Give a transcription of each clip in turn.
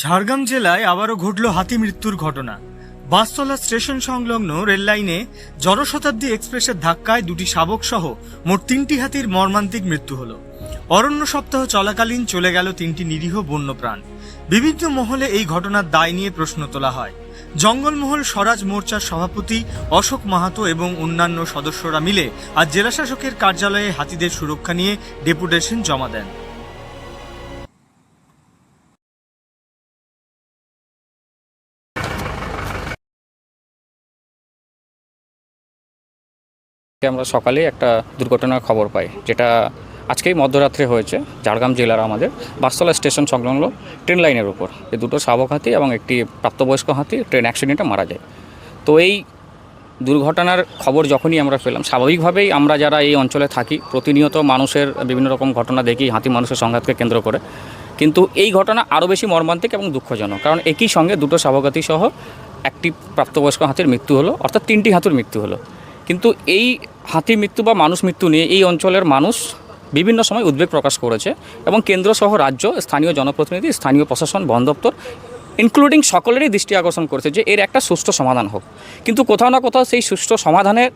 ঝাড়গ্রাম জেলায় আবারও ঘটল হাতি মৃত্যুর ঘটনা। বাসতলা স্টেশন সংলগ্ন রেললাইনে জনশতাব্দী এক্সপ্রেসের ধাক্কায় দুটি শাবক সহ মোট তিনটি হাতির মর্মান্তিক মৃত্যু হল। অরণ্য সপ্তাহ চলাকালীন চলে গেল তিনটি নিরীহ বন্যপ্রাণ। বিভিন্ন মহলে এই ঘটনার দায় নিয়ে প্রশ্ন তোলা হয়। জঙ্গলমহল স্বরাজ মোর্চার সভাপতি অশোক মাহাতো এবং অন্যান্য সদস্যরা মিলে আজ জেলাশাসকের কার্যালয়ে হাতিদের সুরক্ষা নিয়ে ডেপুটেশন জমা দেন। আমরা সকালে একটা দুর্ঘটনার খবর পাই, যেটা আজকেই মধ্যরাত্রে হয়েছে, ঝাড়গ্রাম জেলার আমাদের। বাসতলা স্টেশন সংলগ্ন ট্রেন লাইনের উপর। এই দুটো শাবক হাতি এবং একটি প্রাপ্তবয়স্ক হাতি ট্রেন অ্যাক্সিডেন্টে মারা যায়। তো এই দুর্ঘটনার খবর যখনই আমরা পেলাম, স্বাভাবিকভাবেই আমরা যারা এই অঞ্চলে থাকি, প্রতিনিয়ত মানুষের বিভিন্ন রকম ঘটনা দেখি, হাতি মানুষের সংঘাতকে কেন্দ্র করে। কিন্তু এই ঘটনা আরও বেশি মর্মান্তিক এবং দুঃখজনক, কারণ একই সঙ্গে দুটো শাবকাতি সহ একটি প্রাপ্তবয়স্ক হাতির মৃত্যু হলো, অর্থাৎ তিনটি হাতুর মৃত্যু হলো। কিন্তু এই হাতি মৃত্যু বা মানুষ মৃত্যু নিয়ে এই অঞ্চলের মানুষ বিভিন্ন সময় উদ্বেগ প্রকাশ করেছে এবং কেন্দ্র সহ রাজ্য, স্থানীয় জনপ্রতিনিধি, স্থানীয় প্রশাসন, বন দপ্তর ইনক্লুডিং সকলেরই দৃষ্টি আকর্ষণ করেছে যে এর একটা সুষ্ঠু সমাধান হোক। কিন্তু কোথাও না কোথাও সেই সুষ্ঠু সমাধানের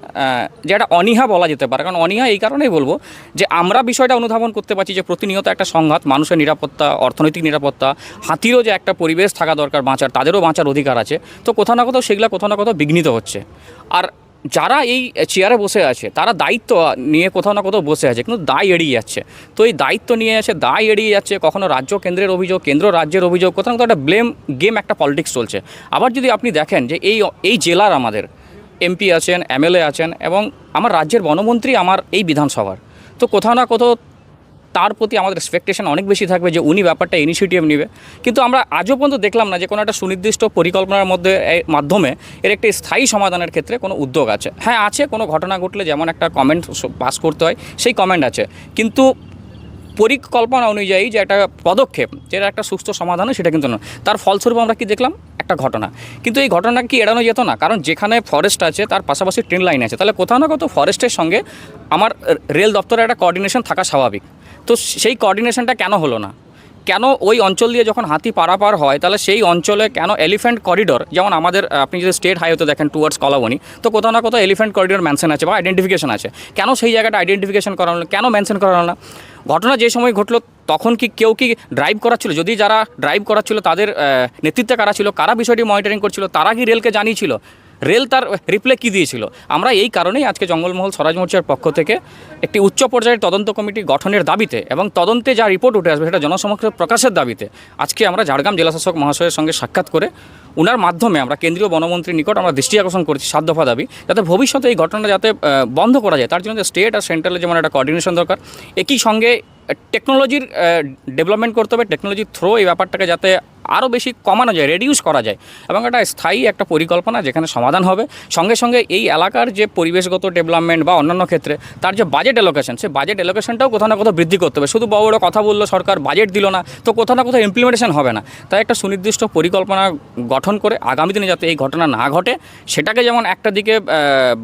যে একটা অনীহা বলা যেতে পারে। কারণ অনীহা এই কারণেই বলব যে আমরা বিষয়টা অনুধাবন করতে পারছি যে প্রতিনিয়ত একটা সংঘাত, মানুষের নিরাপত্তা, অর্থনৈতিক নিরাপত্তা, হাতিরও যে একটা পরিবেশ থাকা দরকার বাঁচার, তাদেরও বাঁচার অধিকার আছে। তো কোথাও না কোথাও সেগুলো কোথাও না কোথাও বিঘ্নিত হচ্ছে। আর যারা এই চেয়ারে বসে আছে, তারা দায়িত্ব নিয়ে কোথাও না কোথাও বসে আছে, কিন্তু দায় এড়িয়ে যাচ্ছে। তো এই দায়িত্ব নিয়ে আছে দায় এড়িয়ে যাচ্ছে কখনো রাজ্য কেন্দ্রের অভিযোগ, কেন্দ্র রাজ্যের অভিযোগ, কোথাও না কোথাও একটা ব্লেম গেম একটা পলিটিক্স চলছে। আবার যদি আপনি দেখেন যে এই এই জেলার আমাদের এমপি আছেন এমএলএ আছেন এবং আমার রাজ্যের বনমন্ত্রী আমার এই বিধানসভার, তো কোথাও না কোথাও তার প্রতি আমাদের এক্সপেকটেশন অনেক বেশি থাকবে যে উনি ব্যাপারটা ইনিশিয়েটিভ নেবে। কিন্তু আমরা আজও পর্যন্ত দেখলাম না যে কোনো একটা সুনির্দিষ্ট পরিকল্পনার মধ্যে মাধ্যমে এর একটি স্থায়ী সমাধানের ক্ষেত্রে কোনো উদ্যোগ আছে। হ্যাঁ আছে, কোনো ঘটনা ঘটলে যেমন একটা কমেন্ট পাস করতে হয়, সেই কমেন্ট আছে। কিন্তু পরিকল্পনা অনুযায়ী যে একটা পদক্ষেপ যেটা একটা সুস্থ সমাধান সেটা কিন্তু না তার ফলস্বরূপ আমরা কি দেখলাম? একটা ঘটনা। কিন্তু এই ঘটনা কি এড়ানো যেত না? কারণ যেখানে ফরেস্ট আছে, তার পাশাপাশি ট্রেন লাইন আছে। তাহলে কোথাও না কোথাও ফরেস্টের সঙ্গে আমার রেল দপ্তরের একটা কোঅর্ডিনেশন থাকা স্বাভাবিক। তো সেই কোঅর্ডিনেশনটা কেন হলো না? কেন ওই অঞ্চল দিয়ে যখন হাতি পারাপার হয়, তাহলে সেই অঞ্চলে কেন এলিফ্যান্ট করিডোর যেমন আমাদের আপনি যদি স্টেট হাইওয়েতে দেখেন টুয়ার্ডস কলাবনি তো কোথাও না কোথাও এলিফ্যান্ট করিডোর মেনশন আছে বা আইডেন্টিফিকেশন আছে। কেন সেই জায়গাটা আইডেন্টিফিকেশন করানো? কেন মেনশন করানো না? ঘটনা যে সময় ঘটলো, তখন কি কেউ কি ড্রাইভ করাচ্ছিল? যদি যারা ড্রাইভ করাচ্ছিল, তাদের নেতৃত্বে কারা ছিল? কারা বিষয়টি মনিটরিং করছিল? তারা কি রেলকে জানিয়েছিল? রেল তার রিপ্লে কী দিয়েছিল? আমরা এই কারণেই আজকে জঙ্গলমহল স্বরাজ মোর্চার পক্ষ থেকে একটি উচ্চ পর্যায়ের তদন্ত কমিটি গঠনের দাবিতে এবং তদন্তে যা রিপোর্ট উঠে আসবে সেটা জনসমক্ষে প্রকাশের দাবিতে আজকে আমরা ঝাড়গ্রাম জেলাশাসক মহাশয়ের সঙ্গে সাক্ষাৎ করে ওনার মাধ্যমে আমরা কেন্দ্রীয় বনমন্ত্রীর নিকট আমরা দৃষ্টি আকর্ষণ করছি সাত দফা দাবি, যাতে ভবিষ্যতে এই ঘটনাটা যাতে বন্ধ করা যায়। তার জন্য স্টেট আর সেন্ট্রালে যেমন একটা কোঅর্ডিনেশন দরকার, একই সঙ্গে টেকনোলজির ডেভেলপমেন্ট করতে হবে টেকনোলজির থ্রো এই ব্যাপারটাকে যাতে আরও বেশি কমানো যায় রেডিউস করা যায়। এবং একটা স্থায়ী একটা পরিকল্পনা যেখানে সমাধান হবে। সঙ্গে সঙ্গে এই এলাকার যে পরিবেশগত ডেভেলপমেন্ট বা অন্যান্য ক্ষেত্রে তার যে বাজেট এলোকেশন সে বাজেট এলোকেশনটাও কোথাও না কোথাও বৃদ্ধি করতে হবে। শুধু বড় বড় কথা বলল সরকার বাজেট দিল না, তো কোথাও না কোথাও ইমপ্লিমেন্টেশন হবে না। তাই একটা সুনির্দিষ্ট পরিকল্পনা গঠন করে আগামী দিনে যাতে এই ঘটনা না ঘটে, সেটাকে যেমন একটা দিকে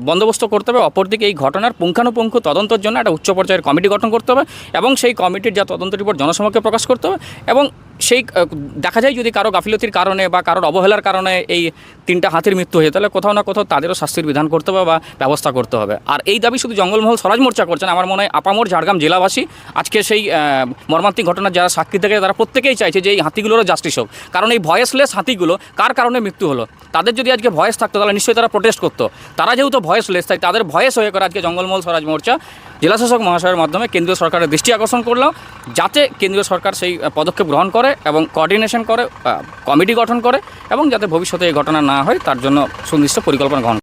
বন্দোবস্ত করতে হবে, অপরদিকে এই ঘটনার পুঙ্খানুপুঙ্খ তদন্তের জন্য একটা উচ্চ পর্যায়ের কমিটি গঠন করতে হবে এবং সেই কমিটির যা তদন্ত রিপোর্ট জনসমক্ষে প্রকাশ করতে হবে এবং সেই দেখা যায় যদি কারও গাফিলতির কারণে বা কারোর অবহেলার কারণে এই তিনটা হাতির মৃত্যু হয়েছে তাহলে কোথাও না কোথাও তাদেরও শাস্তির বিধান করতে হবে বা ব্যবস্থা করতে হবে। আর এই দাবি শুধু জঙ্গলমহল স্বরাজ মোর্চা করছেন, আমার মনে হয় আপামর ঝাড়গ্রাম জেলাবাসী আজকে সেই মর্মান্তিক ঘটনার যারা সাক্ষী থেকে, তারা প্রত্যেকেই চাইছে যে এই হাতিগুলোরও জাস্টিস হোক। কারণ এই ভয়েসলেস হাতিগুলো কার কারণে মৃত্যু হলো? তাদের যদি আজকে ভয়েস থাকতো, তাহলে নিশ্চয়ই তারা প্রোটেস্ট করতো। তারা যেহেতু ভয়েসলেস তাই তাদের ভয়েস হয়ে করে আজকে জঙ্গলমহল স্বরাজ মোর্চা জেলাশাসক মহাশয়ের মাধ্যমে কেন্দ্রীয় সরকারের দৃষ্টি আকর্ষণ করলাম যাতে কেন্দ্রীয় সরকার সেই পদক্ষেপ গ্রহণ করে। এবং কোঅর্ডিনেশন করে কমিটি গঠন করে এবং যাতে ভবিষ্যতে এই ঘটনা না হয়, তার জন্য সুনির্দিষ্ট পরিকল্পনা গ্রহণ করে।